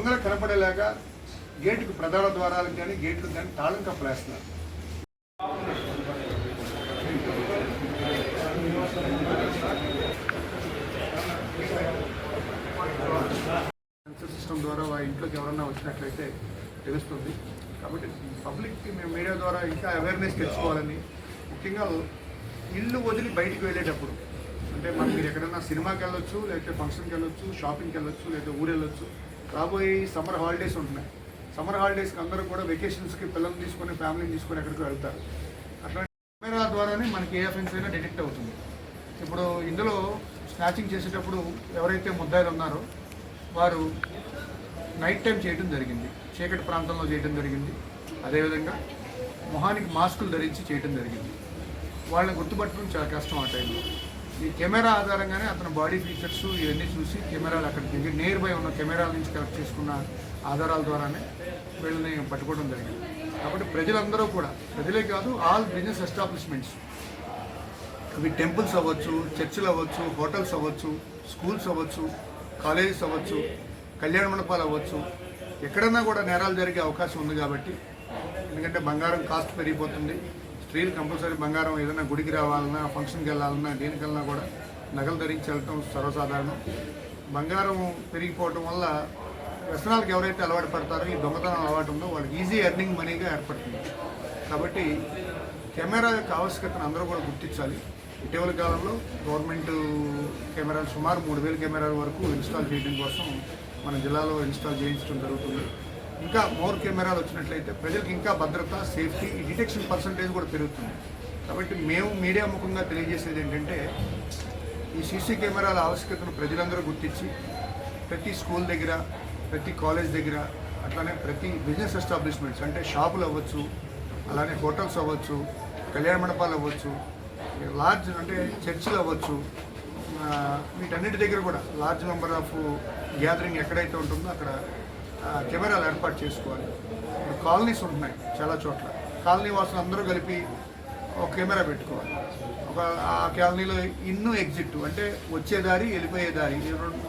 దొంగలు కనపడేలాగా గేటుకు ప్రధాన ద్వారాలకు కానీ గేట్లకు కానీ తాళం కప్పలేస్తున్నారు. సెన్సర్ సిస్టమ్ ద్వారా ఆ ఇంట్లోకి ఎవరన్నా వచ్చినట్లయితే తెలుస్తుంది. కాబట్టి పబ్లిక్కి మేము మీడియా ద్వారా ఇంకా అవేర్నెస్ తెచ్చుకోవాలని ముఖ్యంగా ఇల్లు వదిలి బయటికి వెళ్ళేటప్పుడు అంటే మనం మీరు ఎక్కడైనా సినిమాకి వెళ్ళొచ్చు లేకపోతే ఫంక్షన్కి వెళ్ళొచ్చు షాపింగ్కి వెళ్ళొచ్చు లేదా ఊరు వెళ్ళొచ్చు రాబోయే సమ్మర్ హాలిడేస్ ఉంటున్నాయి. సమ్మర్ హాలిడేస్కి అందరూ కూడా వెకేషన్స్కి పిల్లల్ని తీసుకొని ఫ్యామిలీని తీసుకొని ఎక్కడికి వెళ్తారు. అట్లా కెమెరా ద్వారానే మనకి ఏ అఫెన్స్ అయినా డిటెక్ట్ అవుతుంది. ఇప్పుడు ఇందులో స్నాచింగ్ చేసేటప్పుడు ఎవరైతే ముద్దాయిలు ఉన్నారో వారు నైట్ టైం చేయడం జరిగింది. చీకటి ప్రాంతంలో చేయడం జరిగింది. అదేవిధంగా మొహానికి మాస్కులు ధరించి చేయడం జరిగింది. వాళ్ళని గుర్తుపట్టడం చాలా కష్టం ఆ టైంలో ఈ కెమెరా ఆధారంగానే అతని బాడీ ఫీచర్స్ ఇవన్నీ చూసి కెమెరాలు అక్కడ దగ్గర నియర్ బై ఉన్న కెమెరాల నుంచి కలెక్ట్ చేసుకున్న ఆధారాల ద్వారానే వీళ్ళని పట్టుకోవడం జరిగింది. కాబట్టి ప్రజలందరూ కూడా ప్రజలే కాదు ఆల్ బిజినెస్ ఎస్టాబ్లిష్మెంట్స్. అవి టెంపుల్స్ అవ్వచ్చు చర్చిలు అవ్వచ్చు హోటల్స్ అవ్వచ్చు స్కూల్స్ అవ్వచ్చు కాలేజెస్ అవ్వచ్చు కళ్యాణ మండపాలు అవ్వచ్చు. ఎక్కడన్నా కూడా నేరాలు జరిగే అవకాశం ఉంది కాబట్టి ఎందుకంటే బంగారం కాస్ట్ పెరిగిపోతుంది. స్త్రీలు కంపల్సరీ బంగారం ఏదైనా గుడికి రావాలన్నా ఫంక్షన్కి వెళ్ళాలన్నా దేనికన్నా కూడా నగలు ధరించి వెళ్ళటం సర్వసాధారణం. బంగారం పెరిగిపోవటం వల్ల వ్యసనాలకు ఎవరైతే అలవాటు పడతారో ఈ దొంగతనం అలవాటు ఉందో వాళ్ళకి ఈజీ ఎర్నింగ్ మనీగా ఏర్పడుతుంది. కాబట్టి కెమెరా యొక్క ఆవశ్యకతను అందరూ కూడా గుర్తించాలి. ఇటీవల కాలంలో గవర్నమెంట్ కెమెరాలు సుమారు మూడు వేల కెమెరాల వరకు ఇన్స్టాల్ చేయడం కోసం మన జిల్లాలో ఇన్స్టాల్ చేయించడం జరుగుతుంది. ఇంకా మోర్ కెమెరాలు వచ్చినట్లయితే ప్రజలకు ఇంకా భద్రత సేఫ్టీ డిటెక్షన్ పర్సంటేజ్ కూడా పెరుగుతుంది. కాబట్టి మేము మీడియా ముఖంగా తెలియజేసేది ఏంటంటే ఈ సీసీ కెమెరాల ఆవశ్యకతను ప్రజలందరూ గుర్తించి ప్రతి స్కూల్ దగ్గర ప్రతి కాలేజ్ దగ్గర అట్లానే ప్రతి బిజినెస్ ఎస్టాబ్లిష్మెంట్స్ అంటే షాపులు అవ్వచ్చు అలానే హోటల్స్ అవ్వచ్చు కళ్యాణ మండపాలు అవ్వచ్చు లార్జ్ అంటే చర్చిలు అవ్వచ్చు వీటన్నిటి దగ్గర కూడా లార్జ్ నెంబర్ ఆఫ్ గ్యాదరింగ్ ఎక్కడైతే ఉంటుందో అక్కడ కెమెరాలు ఏర్పాటు చేసుకోవాలి. కాలనీస్ ఉంటున్నాయి చాలా చోట్ల. కాలనీ వాసులు అందరూ కలిపి ఒక కెమెరా పెట్టుకోవాలి. ఒక ఆ కాలనీలో ఇన్ను ఎగ్జిట్ అంటే వచ్చే దారి వెళ్ళిపోయే దారి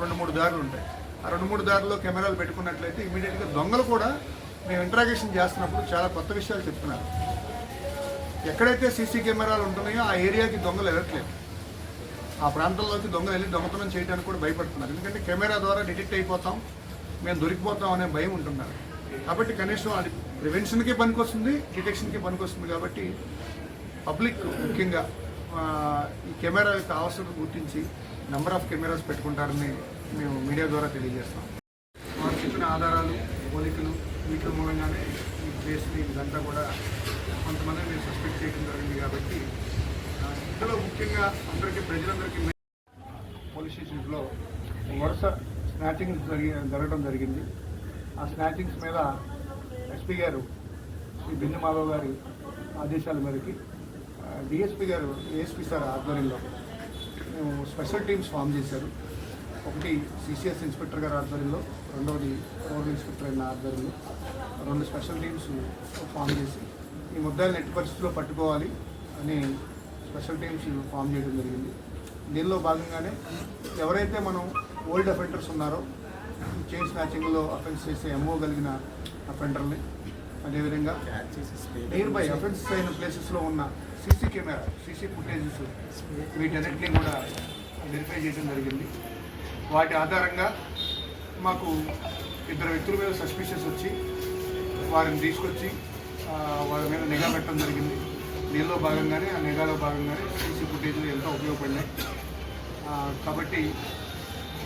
రెండు మూడు దారులు ఉంటాయి. ఆ రెండు మూడు దారిలో కెమెరాలు పెట్టుకున్నట్లయితే ఇమీడియట్గా దొంగలు కూడా మేము ఇంట్రాగేషన్ చేస్తున్నప్పుడు చాలా కొత్త విషయాలు చెప్తున్నారు. ఎక్కడైతే సీసీ కెమెరాలు ఉంటున్నాయో ఆ ఏరియాకి దొంగలు వెళ్ళట్లేదు. ఆ ప్రాంతంలోకి దొంగలు వెళ్ళి దొంగతనం చేయడానికి కూడా భయపడుతున్నారు. ఎందుకంటే కెమెరా ద్వారా డిటెక్ట్ అయిపోతాం. మేము దొరికిపోతాం అనే భయం ఉంటున్నారు కాబట్టి కనీసం అది ప్రివెన్షన్కి పనికొస్తుంది డిటెక్షన్కి పనికొస్తుంది కాబట్టి పబ్లిక్ ముఖ్యంగా ఈ కెమెరా యొక్క అవసరం గుర్తించి నెంబర్ ఆఫ్ కెమెరాస్ పెట్టుకుంటారని మేము మీడియా ద్వారా తెలియజేస్తాం. వారు చెప్పిన ఆధారాలు పోలికలు వీటి మూలంగానే ఈ కేసుని ఇదంతా కూడా కొంతమంది మేము సస్పెక్ట్ చేయడం జరిగింది కాబట్టి ఇందులో ముఖ్యంగా అందరికీ ప్రజలందరికీ పోలీస్ స్టేషన్స్లో వరుస స్నాచింగ్స్ జరిగి జరగడం జరిగింది. ఆ స్నాచింగ్స్ మీద ఎస్పీ గారు శ్రీ బిందు గారి ఆదేశాల మేరకి డిఎస్పీ గారు ఏఎస్పీ సార్ ఆధ్వర్యంలో మేము స్పెషల్ టీమ్స్ ఫామ్ చేశారు. ఒకటి సిసిఎస్ ఇన్స్పెక్టర్ గారి ఆధ్వర్యంలో రెండవది రోడ్ ఇన్స్పెక్టర్ అయిన ఆధ్వర్యంలో రెండు స్పెషల్ టీమ్స్ ఫామ్ చేసి ఈ ముద్దాయిలను ఎట్టి పరిస్థితుల్లో పట్టుకోవాలి అని స్పెషల్ టీమ్స్ ఫామ్ చేయడం జరిగింది. దీనిలో భాగంగానే ఎవరైతే మనం ఓల్డ్ అఫెండర్స్ ఉన్నారో. చైన్ స్నాచింగ్లో అఫెన్స్ చేసే ఎంఓ కలిగిన అఫెండర్ని అదేవిధంగా నియర్ బై అఫెన్స్ అయిన ప్లేసెస్లో ఉన్న సీసీ కెమెరా సీసీ ఫుటేజెస్ వీటన్నిటిని కూడా వెరిఫై చేయడం జరిగింది. వాటి ఆధారంగా మాకు ఇద్దరు వ్యక్తుల మీద సస్పిషియస్ వచ్చి వారిని తీసుకొచ్చి వారి మీద నిఘా పెట్టడం జరిగింది. దీనిలో భాగంగానే ఆ నిఘాలో భాగంగానే సీసీ ఫుటేజ్లు ఎంతో ఉపయోగపడినాయి. కాబట్టి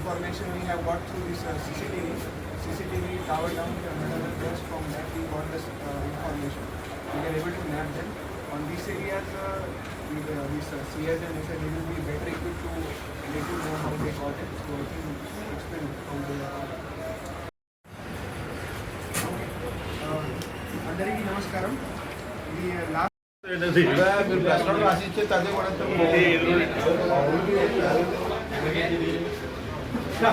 78 grams of gold we have seized. The acceptance also we have seized. Uh, we do, uh, we do this uh, information we have got through this uh, CCTV. CCTV tower down, uh, just from that we got this uh, information. We are able to map them. On these areas, uh, we, uh, these uh, CS and SI, they will be better equipped to let you know how they got it. So I think explain how they are. అందరికీ నమస్కారం ఇది last మీరు ప్రశ్నలు రాసి ఇచ్చే అదే కూడా అది